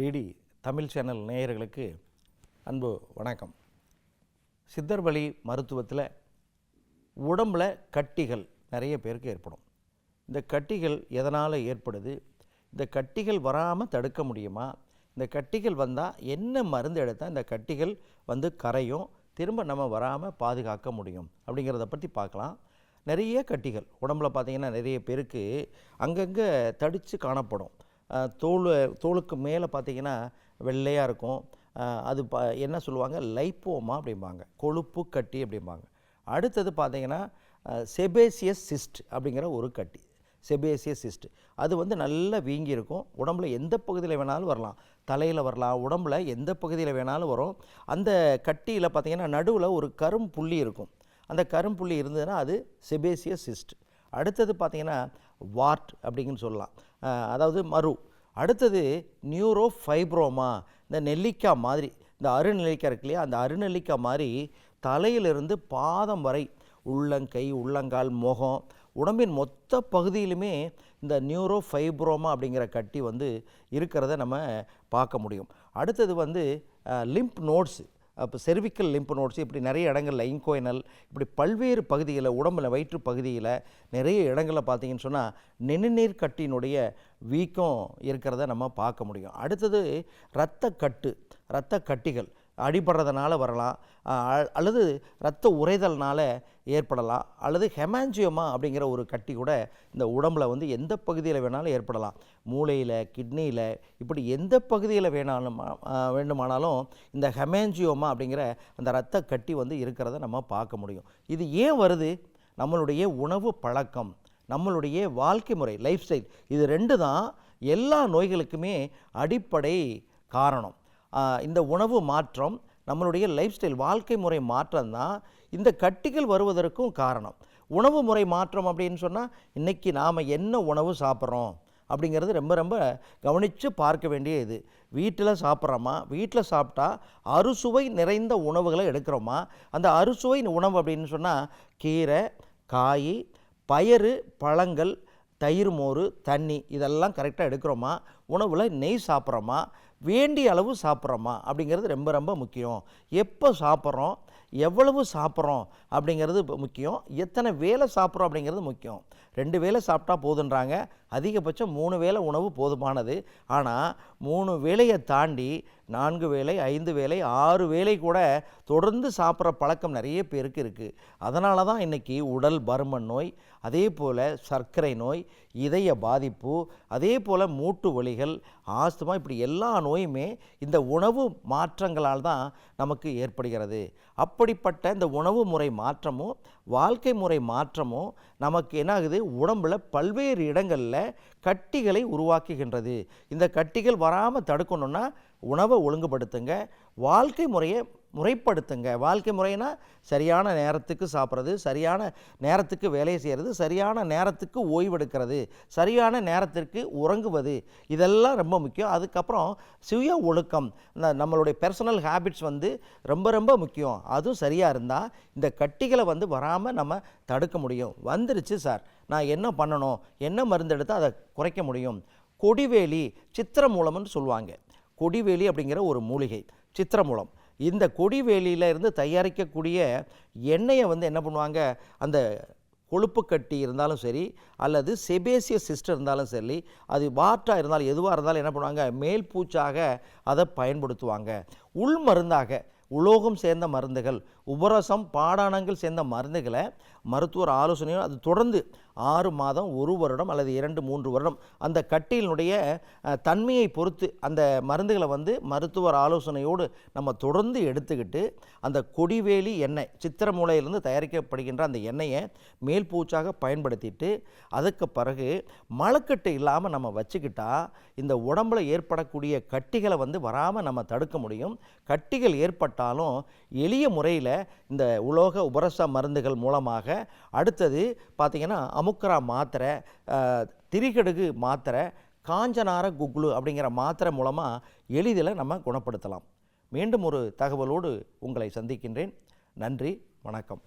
DD Tamil channel நேயர்களுக்கு அன்பு வணக்கம். சித்தர் வழி மருத்துவத்தில் உடம்பில் கட்டிகள் நிறைய பேருக்கு ஏற்படும். இந்த கட்டிகள் எதனால் ஏற்படுது? இந்த கட்டிகள் வராமல் தடுக்க முடியுமா? இந்த கட்டிகள் வந்தால் என்ன மருந்து எடுத்தால் இந்த கட்டிகள் வந்து கரையும் திரும்ப நம்ம வராமல் பாதுகாக்க முடியும்? அப்படிங்கிறத பற்றி பார்க்கலாம். நிறைய கட்டிகள் உடம்பில் பார்த்திங்கன்னா நிறைய பேருக்கு அங்கங்கே தடித்து காணப்படும். தோல் தோலுக்கு மேலே பார்த்தீங்கன்னா வெள்ளையாக இருக்கும். அது ப என்ன சொல்லுவாங்க? லைப்போமா அப்படிம்பாங்க. கொழுப்பு கட்டி அப்படிம்பாங்க. அடுத்தது பார்த்தீங்கன்னா செபேசியஸ் சிஸ்ட் அப்படிங்கிற ஒரு கட்டி. Sebaceous cyst. அது வந்து நல்லா வீங்கி இருக்கும். உடம்புல எந்த பகுதியில் வேணாலும் வரலாம். தலையில் வரலாம். உடம்புல எந்த பகுதியில் வேணாலும் வரும். அந்த கட்டியில் பார்த்தீங்கன்னா நடுவில் ஒரு கரும் புள்ளி இருக்கும். அந்த கரும்புள்ளி இருந்ததுன்னா அது செபேசியஸ் சிஸ்ட். அடுத்தது பார்த்திங்கன்னா வார்ட் அப்படிங்கன்னு சொல்லலாம். அதாவது மரு. அடுத்தது நியூரோ ஃபைப்ரோமா இந்த நெல்லிக்காய் மாதிரி இந்த அருநெல்லிக்காய் இருக்கு இல்லையா அந்த அருநெல்லிக்காய் மாதிரி தலையிலிருந்து பாதம் வரை உள்ளங்கை உள்ளங்கால் முகம் உடம்பின் மொத்த பகுதியிலுமே இந்த நியூரோ ஃபைப்ரோமா அப்படிங்கிற கட்டி வந்து இருக்கிறத நம்ம பார்க்க முடியும். அடுத்தது வந்து லிம்ப் நோட்ஸு. அப்போ செர்விக்கல் லிம்ப் நோட்ஸ் இப்படி நிறைய இடங்களில் இன்கோயினல் இப்படி பல்வேறு பகுதிகளில் உடம்புல வயிற்று பகுதியில் நிறைய இடங்களில் பார்த்தீங்கன்னு சொன்னால் நெடுநீர் கட்டியினுடைய வீக்கம் இருக்கிறத நம்ம பார்க்க முடியும். அடுத்தது இரத்த கட்டு இரத்த கட்டிகள் அடிபடுறதுனால வரலாம். அல்லது இரத்த உறைதல்னால ஏற்படலாம். அல்லது ஹெமாஞ்சியோமா அப்படிங்கிற ஒரு கட்டி கூட இந்த உடம்புல வந்து எந்த பகுதியில் வேணாலும் ஏற்படலாம். மூளையில் கிட்னியில் இப்படி எந்த பகுதியில் வேணாலும் வேண்டுமானாலும் இந்த ஹெமாஞ்சியோமா அப்படிங்கிற அந்த இரத்த கட்டி வந்து இருக்கிறத நம்ம பார்க்க முடியும். இது ஏன் வருது? நம்மளுடைய உணவு பழக்கம் நம்மளுடைய வாழ்க்கை முறை லைஃப் ஸ்டைல் இது ரெண்டு தான் எல்லா நோய்களுக்குமே அடிப்படை காரணம். இந்த உணவு மாற்றம் நம்மளுடைய லைஃப் ஸ்டைல் வாழ்க்கை முறை மாற்றம் தான் இந்த கட்டிகள் வருவதற்கும் காரணம். உணவு முறை மாற்றம் அப்படின்னு சொன்னால் இன்றைக்கி நாம் என்ன உணவு சாப்பிட்றோம் அப்படிங்கிறது ரொம்ப ரொம்ப கவனித்து பார்க்க வேண்டிய இது. வீட்டில் சாப்பிட்றோமா? வீட்டில் சாப்பிட்டா அறுசுவை நிறைந்த உணவுகளை எடுக்கிறோமா? அந்த அறுசுவை உணவு அப்படின்னு சொன்னால் கீரை காய் பயறு பழங்கள் தயிர் மோர் தண்ணி இதெல்லாம் கரெக்டாக எடுக்கிறோமா? உணவில் நெய் சாப்பிட்றோமா? வேண்டிய அளவு சாப்பிட்றோமா? அப்படிங்கிறது ரொம்ப ரொம்ப முக்கியம். எப்போ சாப்பிட்றோம்? எவ்வளவு சாப்பிட்றோம்? அப்படிங்கிறது முக்கியம். எத்தனை வேலை சாப்பிட்றோம்? அப்படிங்கிறது முக்கியம். ரெண்டு வேளை சாப்பிட்டா போதுன்றாங்க. அதிகபட்சம் மூணு வேளை உணவு போதுமானது. ஆனால் மூணு வேலையை தாண்டி நான்கு வேளை ஐந்து வேலை ஆறு வேளை கூட தொடர்ந்து சாப்பிட்ற பழக்கம் நிறைய பேருக்கு இருக்குது அதனால தான் இன்றைக்கி உடல் பருமன் நோய் அதே போல் சர்க்கரை நோய் இதய பாதிப்பு அதே போல் மூட்டு வலிகள் ஆஸ்துமா இப்படி எல்லா நோயுமே இந்த உணவு மாற்றங்களால் தான் நமக்கு ஏற்படுகிறது. அப்படிப்பட்ட இந்த உணவு முறை மாற்றமும் வாழ்க்கை முறை மாற்றமும் நமக்கு என்ன ஆகுது உடம்புல பல்வேறு இடங்களில் கட்டிகளை உருவாக்குகின்றது. இந்த கட்டிகள் வராமல் தடுக்கணும்னா உணவை ஒழுங்குபடுத்துங்க. வாழ்க்கை முறையை முறைப்படுத்துங்க. வாழ்க்கை முறைனா சரியான நேரத்துக்கு சாப்பிட்றது சரியான நேரத்துக்கு வேலையை செய்கிறது சரியான நேரத்துக்கு ஓய்வெடுக்கிறது சரியான நேரத்திற்கு உறங்குவது இதெல்லாம் ரொம்ப முக்கியம். அதுக்கப்புறம் சுய ஒழுக்கம். இந்த நம்மளுடைய பர்சனல் ஹேபிட்ஸ் வந்து ரொம்ப ரொம்ப முக்கியம். அதுவும் சரியாக இருந்தால் இந்த கட்டிகளை வந்து வராமல் நம்ம தடுக்க முடியும். வந்துருச்சு சார். நான் என்ன பண்ணணும்? என்ன மருந்து எடுத்தால் அதை குறைக்க முடியும்? கொடிவேலி சித்திர மூலம்னு சொல்லுவாங்க. கொடிவேலி அப்படிங்கிற ஒரு மூலிகை. சித்திரமூலம் இந்த கொடிவேலியில் இருந்து தயாரிக்கக்கூடிய எண்ணெயை வந்து என்ன பண்ணுவாங்க? அந்த கொழுப்பு கட்டி இருந்தாலும் சரி அல்லது செபேசிய சிஸ்டர் இருந்தாலும் சரி அது வாட்டாக இருந்தாலும் எதுவாக இருந்தாலும் என்ன பண்ணுவாங்க? மேல் பூச்சாக அதை பயன்படுத்துவாங்க. உள் மருந்தாக உலோகம் சேர்ந்த மருந்துகள் உபரசம் பாடானங்கள் சேர்ந்த மருந்துகளை மருத்துவர் ஆலோசனையும் அது தொடர்ந்து ஆறு மாதம் ஒரு வருடம் அல்லது இரண்டு மூன்று வருடம் அந்த கட்டியினுடைய தன்மையை பொறுத்து அந்த மருந்துகளை வந்து மருத்துவர் ஆலோசனையோடு நம்ம தொடர்ந்து எடுத்துக்கிட்டு அந்த கொடிவேலி எண்ணெய் சித்திரமூலையிலிருந்து தயாரிக்கப்படுகின்ற அந்த எண்ணெயை மேல் பூச்சாக பயன்படுத்திட்டு அதுக்கு பிறகு மலக்கட்டு இல்லாமல் நம்ம வச்சுக்கிட்டா இந்த உடம்புல ஏற்படக்கூடிய கட்டிகளை வந்து வராமல் நம்ம தடுக்க முடியும். கட்டிகள் ஏற்பட்டாலும் எளிய முறையில் இந்த உலோக உபரச மருந்துகள் மூலமாக அடுத்தது பார்த்திங்கன்னா அமுக்கரா மாத்திரை திரிகடுகு மாத்திரை காஞ்சனார குக்லு அப்படிங்கிற மாத்திரை மூலமாக எளிதில் நம்ம குணப்படுத்தலாம். மீண்டும் ஒரு தகவலோடு உங்களை சந்திக்கின்றேன். நன்றி வணக்கம்.